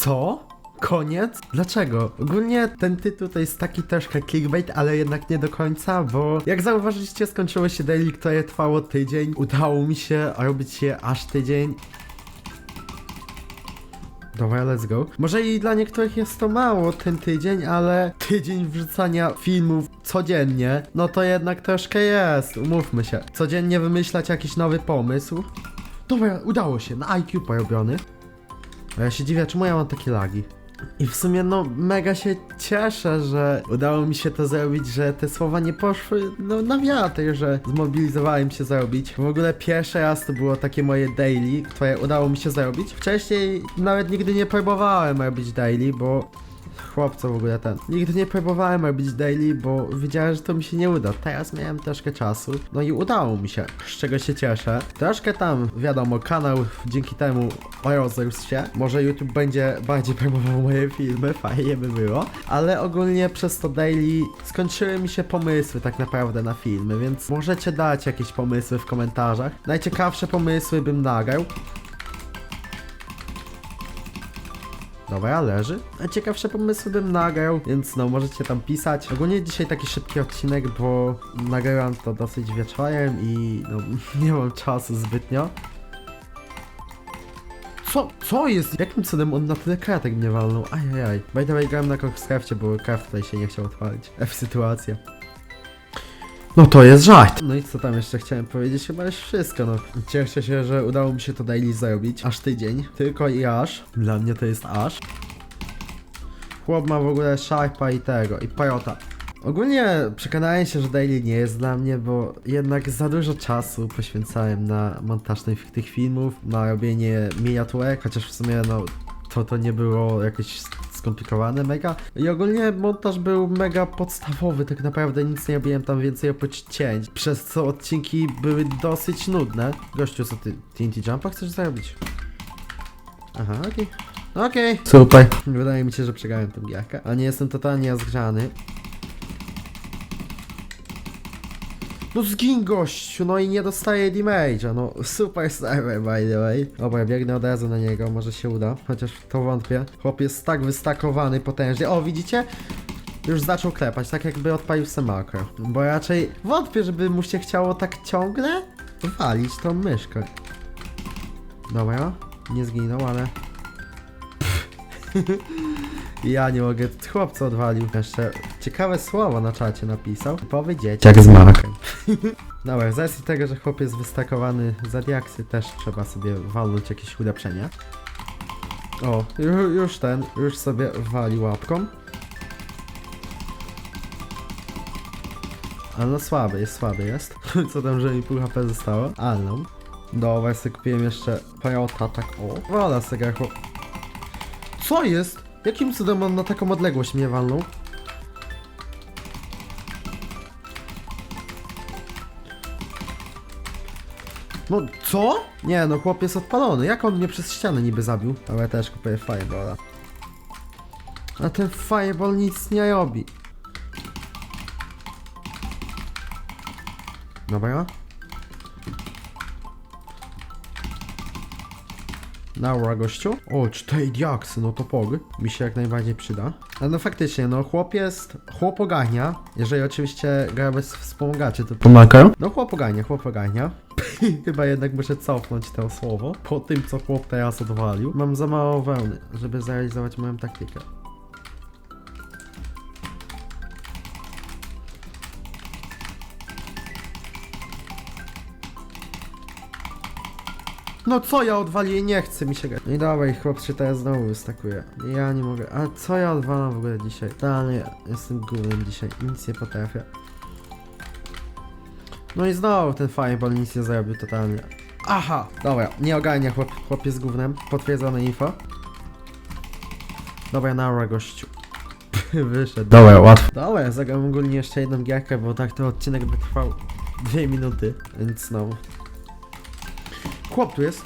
Co? Koniec? Dlaczego? Ogólnie ten tytuł to jest taki troszkę clickbait, ale jednak nie do końca, bo jak zauważyliście, skończyło się daily, które trwało tydzień. Udało mi się robić je aż tydzień. Dobra, let's go. Może i dla niektórych jest to mało ten tydzień, ale tydzień wrzucania filmów codziennie, no to jednak troszkę jest, umówmy się. Codziennie wymyślać jakiś nowy pomysł. Dobra, udało się, na IQ porobiony. A ja się dziwię, czemu ja mam takie lagi. I w sumie no mega się cieszę, że udało mi się to zrobić, że te słowa nie poszły no na wiatr, że zmobilizowałem się zrobić. W ogóle pierwszy raz to było takie moje daily, które udało mi się zrobić. Wcześniej nawet nigdy nie próbowałem robić daily, bo chłopco w ogóle ten. Nigdy nie próbowałem robić daily, bo wiedziałem, że to mi się nie uda. Teraz miałem troszkę czasu, no i udało mi się, z czego się cieszę. Troszkę tam, wiadomo, kanał dzięki temu rozrósł się. Może YouTube będzie bardziej promował moje filmy, fajnie by było. Ale ogólnie przez to daily skończyły mi się pomysły tak naprawdę na filmy, więc możecie dać jakieś pomysły w komentarzach. Najciekawsze pomysły bym nagrał. Dobra, leży. A ciekawsze pomysły bym nagrał, więc no możecie tam pisać. Ogólnie dzisiaj taki szybki odcinek, bo nagrałem to dosyć wieczorem i no nie mam czasu zbytnio. Co? Co jest? Jakim cudem on na tyle kratek mnie walnął? Ajajaj. By the way, grałem na Coxcrafcie, bo craft tutaj się nie chciał otwalić. F sytuacja. No to jest żart. No i co tam jeszcze chciałem powiedzieć? Chyba już wszystko, no. Cieszę się, że udało mi się to daily zrobić. Aż tydzień. Tylko i aż. Dla mnie to jest aż. Chłop ma w ogóle Sharpa i tego, i Pajota. Ogólnie przekonałem się, że daily nie jest dla mnie, bo jednak za dużo czasu poświęcałem na montaż tych, tych filmów, na robienie miniaturek, chociaż w sumie no to to nie było jakieś skomplikowane mega. I ogólnie montaż był mega podstawowy, tak naprawdę nic nie robiłem tam więcej oprócz cięć, przez co odcinki były dosyć nudne. Gościu, co ty TNT Jumpa chcesz zrobić? Aha, okej. Okej. Super. Wydaje mi się, że przegrałem tę gierkę, a nie jestem totalnie zgrzany. No zgin gościu, no i nie dostaje damage'a, no super server by the way. Dobra, biegnę od razu na niego, może się uda, chociaż to wątpię. Chłop jest tak wystakowany potężnie, o widzicie? Już zaczął klepać, tak jakby odpalił se makro. Bo raczej wątpię, żeby mu się chciało tak ciągle walić tą myszkę. Dobra, nie zginął, ale... Ja nie mogę, chłopca odwalił. Jeszcze ciekawe słowo na czacie napisał. Typowy dzieciak z makiem. Dobra, z racji tego, że chłop jest wystakowany za diaksy, też trzeba sobie walnąć jakieś ulepszenia. O, ju, już ten, już sobie wali łapką. Ale no słaby jest, słaby jest. Co tam, że mi pół HP zostało? Ale no. Dobra, sobie kupiłem jeszcze Pajota, tak o. Wola sobie chłop. Co jest? Jakim cudem on na taką odległość mnie walnął? No co? Nie no, chłop jest odpalony. Jak on mnie przez ścianę niby zabił? Ale ja też kupuję Fireballa. A ten Fireball nic nie robi. Dobra. Naura gościu. O, cztery diaksy, no to pog. Mi się jak najbardziej przyda. Ale no faktycznie, no chłop jest, chłop ogarnia. Jeżeli oczywiście gra bez wspomagaczy, to pomaga. No chłop ogarnia, chłop ogarnia. Chyba jednak muszę cofnąć to słowo. Po tym, co chłop teraz odwalił. Mam za mało wełny, żeby zrealizować moją taktykę. No co ja odwaliłem? Nie chce mi się grać. No i dawaj, chłop się teraz znowu wystakuje. Ja nie mogę. A co ja odwalam w ogóle dzisiaj? Totalnie jestem gównem dzisiaj. Nic nie potrafię. No i znowu ten fireball nic nie zrobił totalnie. Aha! Dobra, nie ogarnia chłop, chłop jest gównem. Potwierdzone info. Dobra, naura gościu. Wyszedł. Dobra, łatwo. Dobra, zagram ogólnie jeszcze jedną gierkę, bo tak ten odcinek by trwał dwie minuty, więc no. Chłop tu jest.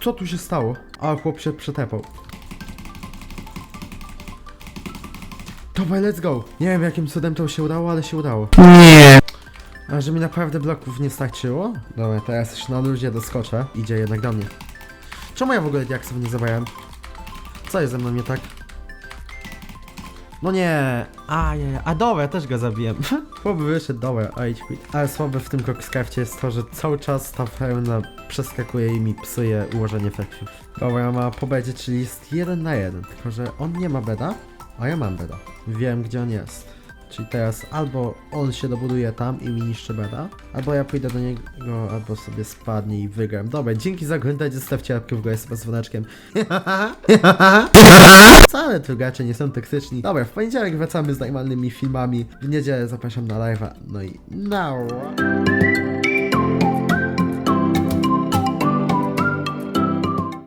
Co tu się stało? A, chłop się przetepał. Dobra, let's go. Nie wiem jakim cudem to się udało, ale się udało. Nie. A że mi naprawdę bloków nie starczyło? Dobra, teraz już na luzie doskoczę. Idzie jednak do mnie. Czemu ja w ogóle diaksów nie zabrałem? Co jest ze mną nie tak? No nie, a ja, a dobra, ja też go zabiłem. Chłop wyszedł, dobra, a quit. Ale słabe w tym Coxcrafcie jest to, że cały czas ta pełna przeskakuje i mi psuje ułożenie flexi. Dobra, ma po bedzie, czyli jest jeden na jeden, tylko że on nie ma beda, a ja mam beda. Wiem, gdzie on jest. Czyli teraz albo on się dobuduje tam i mi niszczy beda, albo ja pójdę do niego, albo sobie spadnie i wygram. Dobra, dzięki za oglądanie, zostawcie łapkę w górę z dzwoneczkiem. Wcale tu gracze nie są toksyczni. Dobra, w poniedziałek wracamy z normalnymi filmami. W niedzielę zapraszam na live'a. No i now.